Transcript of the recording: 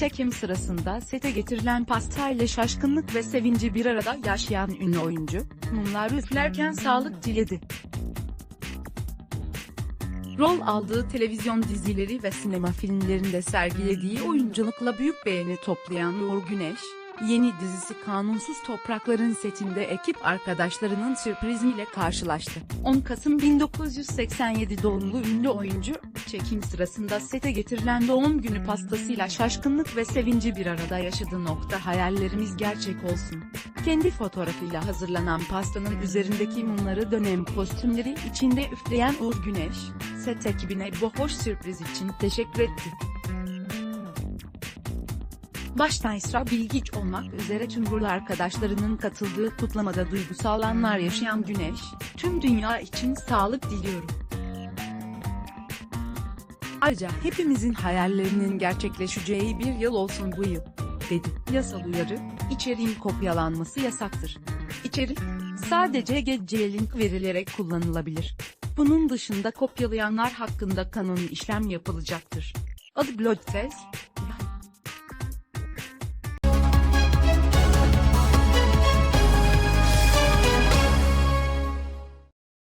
Çekim sırasında sete getirilen pastayla şaşkınlık ve sevinci bir arada yaşayan ünlü oyuncu, mumlar üflerken sağlık diledi. Rol aldığı televizyon dizileri ve sinema filmlerinde sergilediği oyunculukla büyük beğeni toplayan Uğur Güneş, yeni dizisi Kanunsuz Toprakların setinde ekip arkadaşlarının sürpriziyle karşılaştı. 10 Kasım 1987 doğumlu ünlü oyuncu, çekim sırasında sete getirilen doğum günü pastasıyla şaşkınlık ve sevinci bir arada yaşadı. Nokta hayallerimiz gerçek olsun. Kendi fotoğrafıyla hazırlanan pastanın üzerindeki mumları dönem kostümleri içinde üfleyen Uğur Güneş, set ekibine bu hoş sürpriz için teşekkür etti. Başta Esra Bilgiç olmak üzere tüm rol arkadaşlarının katıldığı kutlamada duygusal anlar yaşayan Güneş, tüm dünya için sağlık diliyorum. Ayrıca hepimizin hayallerinin gerçekleşeceği bir yıl olsun bu yıl, dedi. Yasal uyarı, içeriğin kopyalanması yasaktır. İçerik, sadece geceye link verilerek kullanılabilir. Bunun dışında kopyalayanlar hakkında kanuni işlem yapılacaktır. Adı Bloodfest,